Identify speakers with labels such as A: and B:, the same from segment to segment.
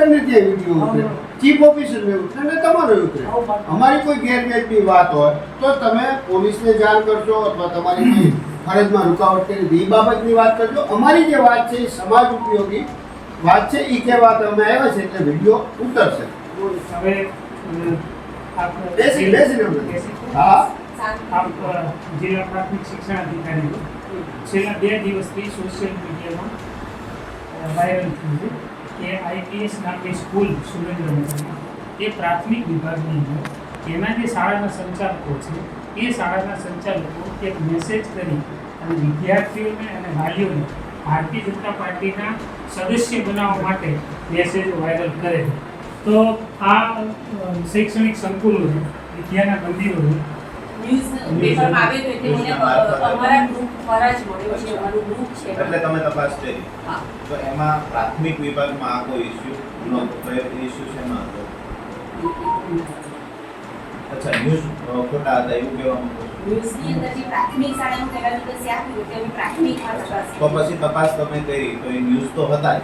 A: કલેક્ટરને ત્યાં વીડિયો ઉતરે ચીફ ઓફિસરને ઉતરે અને તમારો ઉતરે અમારી કોઈ ગેરવ્યાજબી વાત હોય તો તમે પોલીસને જાણ કરજો અથવા તમારી કોઈ ફરજમાં રૂકાવટ કરી હતી એ બાબતની વાત કરજો અમારી જે વાત છે એ સમાજ ઉપયોગી વાત છે એ કહેવા અમે આવ્યા છે એટલે વીડિયો ઉતરશે
B: હવે અ, આપ
A: બેસી બેસી રહ્યો
B: બેસી.
A: હા
B: આપ અ, જિલ્લા પ્રાથમિક શિક્ષણ અધિકારી છેલ્લા બે દિવસથી સોશિયલ મીડિયામાં વાયરલ થયું છે કે આઈપીએસ નામની સ્કૂલ સુરેન્દ્રનગરમાં. એ પ્રાથમિક વિભાગની અંદર એના જે શાળાના સંચાલકો છે, એ શાળાના સંચાલકો એક મેસેજ કરી અને વિદ્યાર્થીઓને અને વાલીઓને ભારતીય જનતા પાર્ટીના સદસ્ય બનાવવા માટે મેસેજ વાયરલ કરે તો આ શૈક્ષણિક સંકુલો વિદ્યાના મંદિરો
C: એટલે
D: તમે તપાસ કરી. તો એમાં પ્રાથમિક વિભાગમાં આ કોઈ ઇસ્યુ નહોતો ઇસ્યુ શેમાં હતો અચ્છા ન્યૂઝ ખોટા હતા એવું કહેવા માંગુ તો પછી તપાસ તમે કરી તો એ ન્યૂઝ તો હતા જ.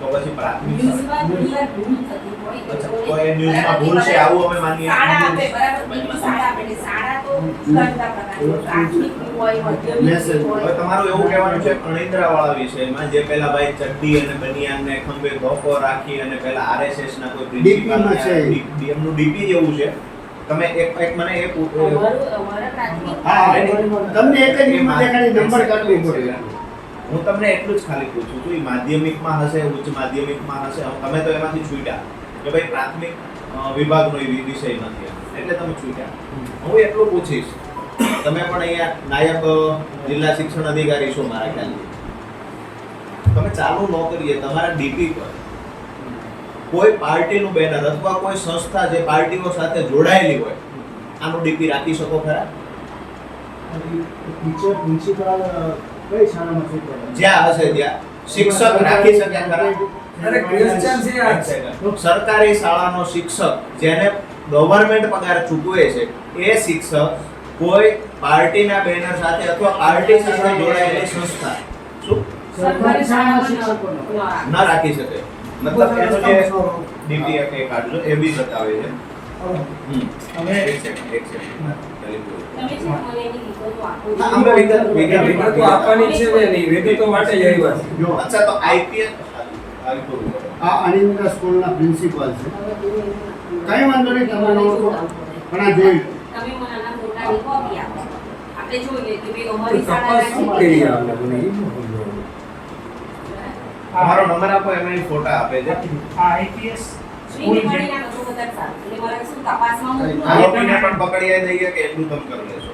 D: તો પછી પ્રાથમિક
C: ન્યૂઝમાં ઘણી વાર ભૂલ થતી હોય.
D: અચ્છા,
C: એટલે
D: તો એ ન્યૂઝમાં ભૂલ છે? આવું અમે માનીએ.
C: શાળા આપે બરાબર શાળા આપે એટલે શાળા તો ગણતા પ્રકારની પ્રાથમિક હોય માધ્યમિક હોય.
D: તમારું એવું કહેવાનું છે અણિંદ્રા વાળા વિષયમાં જે પેલા ભાઈ ચડ્ડી અને બનિયાન ને ખંભે ધોકો રાખી અને પેલા આરએસએસ ના કોઈ
A: માં છે.
D: એમનું ડીપી જેવું છે. તમે એક એક મને એક
A: તમને એક જ નંબર કાઢવો પડે
D: હું તમને એટલું જ ખાલી પૂછું છું એ માધ્યમિકમાં હશે, ઉચ્ચ માધ્યમિકમાં હશે તમે તો એમાંથી છૂટ્યા કે ભાઈ પ્રાથમિક વિભાગનો એ વિષય નથી એટલે તમે છૂટ્યા. હું એટલું પૂછીશ. તમે પણ અહીંયા નાયબ જિલ્લા શિક્ષણ અધિકારી છો મારા ખ્યાલથી. તમે ચાલુ ન કરીએ, તમારા ડીપી પર. કોઈ પાર્ટીનું બેનર અથવા કોઈ સંસ્થા જે પાર્ટીઓ સાથે જોડાયેલી હોય, આનું ડીપી રાખી શકો ખરા?
E: ટીચર, પ્રિન્સિપાલ
D: જ્યાં હશે ત્યાં શિક્ષક રાખી શકે ખરા. સરકારી શાળાનો શિક્ષક જેને ગવર્મેન્ટ પગાર ચૂકવે છે એ શિક્ષક કોઈ પાર્ટીના બેનર સાથે અથવા પાર્ટી સાથે જોડાયેલી સંસ્થા. શું?
E: સરકારી શાળાના શિક્ષકોનો
D: ન રાખી શકે. મતલબ એનો જે ડીપીએફ એ કાઢજો એ બી બતાવે છે.
C: આપો.
A: આ અનિન્દ્રા સ્કૂલના પ્રિન્સિપાલ છે. કઈ વાંધો નહીં તમે લો પણ આ જોઈ
C: તમે મને આના ફોટાની કોપી આપો આપણે જોઈએ કે ભાઈ અમારી
F: તપાસ શું કરી
C: શાળાના
F: આપણે? મને એ ન સમજાણું.
D: તમારો નંબર આપો એમાં ફોટા આપે છે.
B: આ આઈપીએસ સ્કૂલ
C: શ્રીની
B: છે.
C: મળી ના તો બધા સારું. એટલે મારે શું તપાસમાં મોકલું
D: આ લોકોને પણ પકડી દઈએ કે એટલું તમે કરી લેશો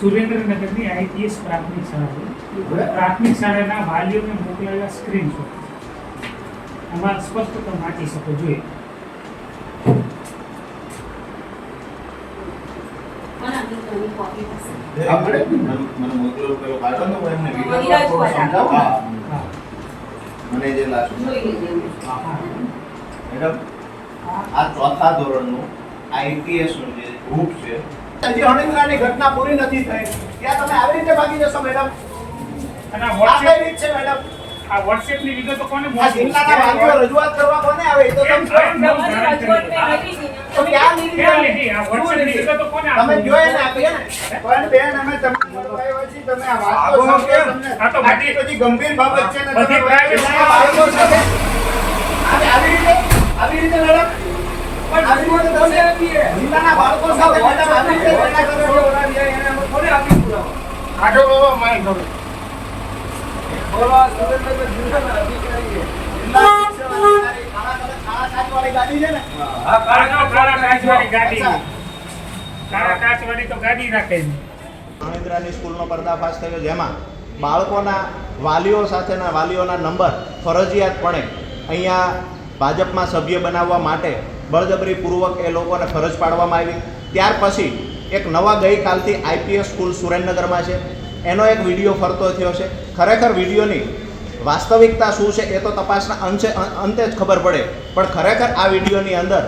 B: સુરેન્દ્રનગરની આઈપીએસ પ્રાથમિક શાળા છે. પ્રાથમિક શાળાના વાલીઓને મોકલેલા સ્ક્રીનશોટ આમાં સ્પષ્ટ તમે વાંચી શકો જોઈએ.
A: આપણે
D: મને મોકલો પેલો હું એમને વિગતવાર સમજાવું મને જે મેડમ આ ચોથા ધોરણનું આઈપીએસનું જે ગ્રુપ છે હજી અણિંદ્રાની ઘટના પૂરી નથી થઈ. ત્યાં તમે આવી રીતે ભાગી જશો મેડમ?
B: અને આ
D: કઈ
B: વોટ્સએપ
D: રીત છે મેડમ?
B: આ વોટ્સએપની વિગતો કોને
D: આ જિલ્લાના વાલીઓ રજૂઆત કરવા કોને આવે? તો તમે
C: મેં આવી હતી ને.
D: તો લીધી તમે?
B: આ
D: શું લીધી?
B: વિગતો કોને
D: તમે
B: આપી?
D: જો એને ને
A: પણ બેન અમે તમને મળવા છીએ. તમે આ વાત તો સમજો તમને
B: આ તો બધી-
A: બધી ગંભીર બાબત છે ને
B: બધી
A: તમે સાથે આવી આવી રીતે આવી રીતે મેડમ આવી રીતે તમે જિલ્લાના બાળકો સાથે મેડમ આવી રીતે ઝઘડા કરો છો. આટો બાબા મારી કરો જિલ્લા શિક્ષણ અધિકારી કલર- કાળા ગાડી છે ને?
B: આ કાળા કાળા કાચવાળી ગાડી.
A: અચ્છા.
B: કાળા કાચવાળી તો ગાડી રાખે છે.
D: સ્કૂલનો પર્દાફાશ થયો જેમાં બાળકોના વાલીઓ સાથેના વાલીઓના નંબર ફરજિયાતપણે અહીંયા ભાજપમાં સભ્ય બનાવવા માટે બળજબરીપૂર્વક એ લોકોને ફરજ પાડવામાં આવી. ત્યાર પછી એક નવા ગઈકાલથી આઈપીએસ સ્કૂલ સુરેન્દ્રનગરમાં છે. એનો એક વીડિયો ફરતો થયો છે. ખરેખર વિડીયોની વાસ્તવિકતા શું છે એ તો તપાસના અંશે અંતે જ ખબર પડે. પણ ખરેખર આ વિડીયોની અંદર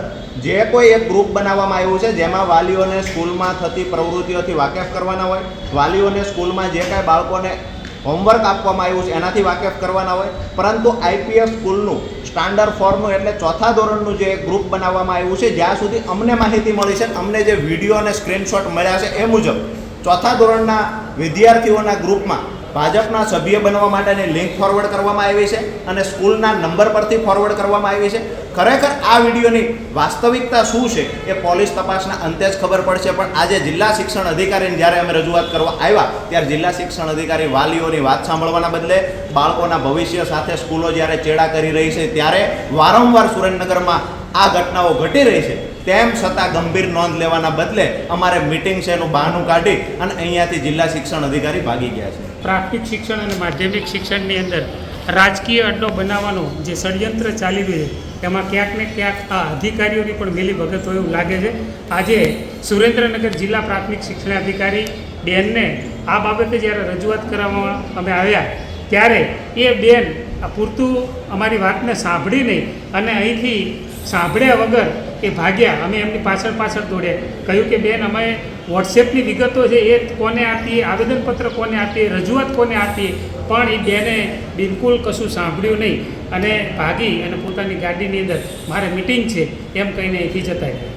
D: જે કોઈ એક ગ્રુપ બનાવવામાં આવ્યું છે, જેમાં વાલીઓને સ્કૂલમાં થતી પ્રવૃત્તિઓથી વાકેફ કરવાના હોય, વાલીઓને સ્કૂલમાં જે કાંઈ બાળકોને હોમવર્ક આપવામાં આવ્યું છે, એનાથી વાકેફ કરવાના હોય, પરંતુ આઈપીએફ સ્કૂલનું સ્ટાન્ડર્ડ ફોર્મનું એટલે ચોથા ધોરણનું જે ગ્રુપ બનાવવામાં આવ્યું છે, જ્યાં સુધી અમને માહિતી મળી છે, અમને જે વીડિયો અને સ્ક્રીનશોટ મળ્યા છે એ મુજબ, ચોથા ધોરણના વિદ્યાર્થીઓના ગ્રુપમાં ભાજપના સભ્ય બનવા માટેની લિંક ફોરવર્ડ કરવામાં આવી છે અને સ્કૂલના નંબર પરથી ફોરવર્ડ કરવામાં આવી છે. ખરેખર આ વિડીયોની વાસ્તવિકતા શું છે એ પોલીસ તપાસના અંતે જ ખબર પડશે. પણ આજે જિલ્લા શિક્ષણ અધિકારીને જ્યારે અમે રજૂઆત કરવા આવ્યા, ત્યારે જિલ્લા શિક્ષણ અધિકારી વાલીઓની વાત સાંભળવાના બદલે બાળકોના ભવિષ્ય સાથે સ્કૂલો જ્યારે ચેડા કરી રહી છે, ત્યારે વારંવાર સુરેન્દ્રનગરમાં આ ઘટનાઓ ઘટી રહી છે. તેમ છતાં ગંભીર નોંધ લેવાના બદલે અમારે મિટિંગ છે એનું બહાનું કાઢી અને અહીંયાથી જિલ્લા શિક્ષણ અધિકારી ભાગી ગયા છે.
B: પ્રાથમિક શિક્ષણ અને માધ્યમિક શિક્ષણની અંદર રાજકીય અડ્ડો બનાવવાનો જે ષડયંત્ર ચાલી રહ્યું છે, એમાં ક્યાંક ને ક્યાંક આ અધિકારીઓની પણ મિલી ભગત હોય એવું લાગે છે. આજે સુરેન્દ્રનગર જિલ્લા પ્રાથમિક શિક્ષણ અધિકારી બેનને આ બાબતે જ્યારે રજૂઆત કરવામાં અમે આવ્યા, ત્યારે એ બેન પૂરતું અમારી વાતને સાંભળી નહીં અને અહીંથી સાંભળ્યા વગર એ ભાગ્યા. અમે એમની પાછળ પાછળ દોડ્યા. કહ્યું કે બેન, અમે વોટ્સએપની વિગતો છે, એ કોને આપીએ, આવેદનપત્ર કોને આપીએ, રજૂઆત કોને આપીએ, પણ એ બેને બિલકુલ કશું સાંભળ્યું નહીં. અને ભાગી અને પોતાની ગાડીની અંદર, મારે મિટિંગ છે, એમ કહીને અહીંથી જતા રહ્યા